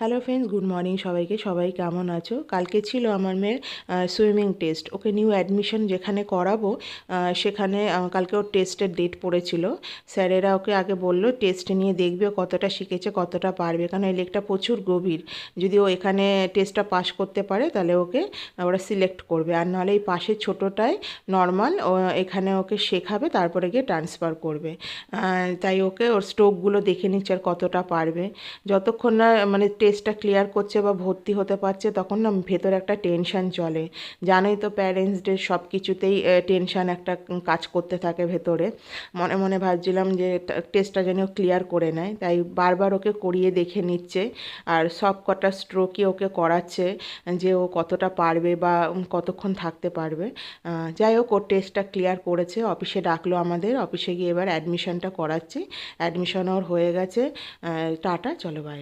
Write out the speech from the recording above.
Hello friends good morning সবাইকে। সবাই কেমন আছো? কালকে ছিল আমার মেয়ের সুইমিং টেস্ট ওকে নিউ অ্যাডমিশন যেখানে করাবো সেখানে কালকে ওর টেস্টের ডেট পড়েছিল। স্যারেরা ওকে আগে বলল টেস্ট নিয়ে দেখবে কতটা শিখেছে, কতটা পারবে। কারণ এই লেকটা প্রচুর গভীর। যদি ও এখানে টেস্টটা পাশ করতে পারে, তাহলে ওকে ওরা সিলেক্ট করবে। আর নাহলে এই পাশের ছোটোটায় নর্মাল ও, এখানে ওকে শেখাবে, তারপরে গিয়ে ট্রান্সফার করবে। তাই ওকে ওর স্ট্রোকগুলো দেখে নিচ্ছে আর কতটা পারবে। যতক্ষণ না মানে টেস্টটা ক্লিয়ার করছে বা ভর্তি হতে পারছে, তখন না ভেতরে একটা টেনশন চলে। জানোই তো প্যারেন্টসদের সব কিছুতেই টেনশান একটা কাজ করতে থাকে ভেতরে। মনে মনে ভাবছিলাম যে টেস্টটা যেন ক্লিয়ার করে নেয়। তাই বারবার ওকে করিয়ে দেখে নিচ্ছে, আর সব কটা স্ট্রোকই ওকে করাচ্ছে যে ও কতটা পারবে বা কতক্ষণ থাকতে পারবে। যাই হোক, ওর টেস্টটা ক্লিয়ার করেছে অফিসে ডাকলো আমাদের অফিসে গিয়ে এবার অ্যাডমিশনটা করাচ্ছি। অ্যাডমিশন ওর হয়ে গেছে। টাটা, চলো বাই